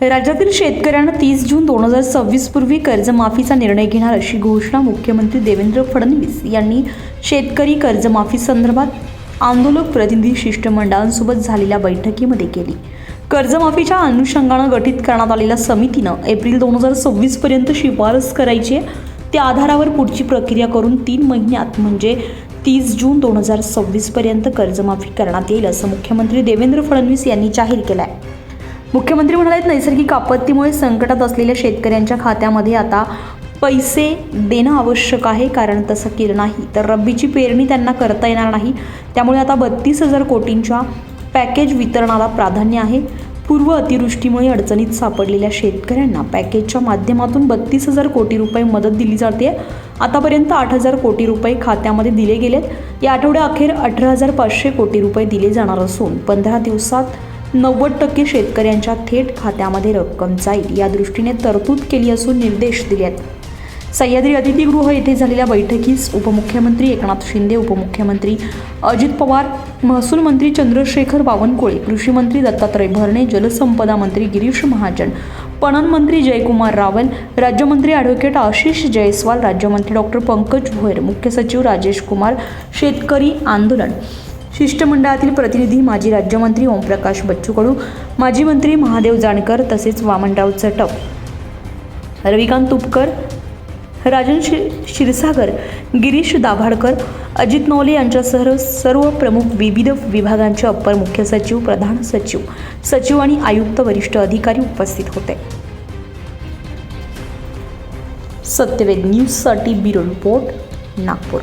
राज्यातील शेतकऱ्यांना तीस जून दोन हजार सव्वीस पूर्वी कर्जमाफीचा निर्णय घेणार अशी घोषणा मुख्यमंत्री देवेंद्र फडणवीस यांनी शेतकरी कर्जमाफी संदर्भात आंदोलक प्रतिनिधी शिष्टमंडळांसोबत झालेल्या बैठकीमध्ये केली. कर्जमाफीच्या अनुषंगानं गठीत करण्यात आलेल्या समितीनं एप्रिल दोन हजार सव्वीसपर्यंत शिफारस करायची त्या आधारावर पुढची प्रक्रिया करून तीन महिन्यात म्हणजे तीस जून दोन हजार सव्वीसपर्यंत कर्जमाफी करण्यात येईल असं मुख्यमंत्री देवेंद्र फडणवीस यांनी जाहीर केलं आहे मुख्यमंत्री म्हणाले नैसर्गिक आपत्तीमुळे संकटात असलेल्या शेतकऱ्यांच्या खात्यामध्ये आता पैसे देणं आवश्यक आहे कारण तसं केलं नाही. तर रब्बीची पेरणी त्यांना करता येणार नाही. त्यामुळे आता बत्तीस हजार कोटींच्या पॅकेज वितरणाला प्राधान्य आहे. पूर्व अतिवृष्टीमुळे अडचणीत सापडलेल्या शेतकऱ्यांना पॅकेजच्या माध्यमातून बत्तीस हजार कोटी रुपये मदत दिली जाते आतापर्यंत आठ हजार कोटी रुपये खात्यामध्ये दिले गेलेत. या आठवड्याअखेर अठरा हजार पाचशे कोटी रुपये दिले जाणार असून पंधरा दिवसात नव्वद टक्के शेतकऱ्यांच्या थेट खात्यामध्ये रक्कम जाईल या दृष्टीने तरतूद केली असून निर्देश दिले आहेत. सह्याद्री अतिथीगृह येथे झालेल्या बैठकीस उपमुख्यमंत्री एकनाथ शिंदे उपमुख्यमंत्री अजित पवार महसूल मंत्री चंद्रशेखर बावनकुळे कृषी मंत्री दत्तात्रय भरणे जलसंपदा मंत्री गिरीश महाजन पणन मंत्री जयकुमार रावल राज्यमंत्री ॲडव्होकेट आशिष जयस्वाल राज्यमंत्री डॉक्टर पंकज भोयर मुख्य सचिव राजेश कुमार शेतकरी आंदोलन शिष्टमंडळातील प्रतिनिधी माजी राज्यमंत्री ओमप्रकाश बच्चू कडू माजी मंत्री महादेव जानकर तसेच वामनराव चटप रविकांत तुपकर राजन शि क्षीरसागर गिरीश दाभाडकर अजित नवले यांच्यासह सर्व प्रमुख विविध विभागांचे अप्पर मुख्य सचिव प्रधान सचिव सचिव आणि आयुक्त वरिष्ठ अधिकारी उपस्थित होते. सत्यवेद न्यूजसाठी ब्युरो रिपोर्ट नागपूर.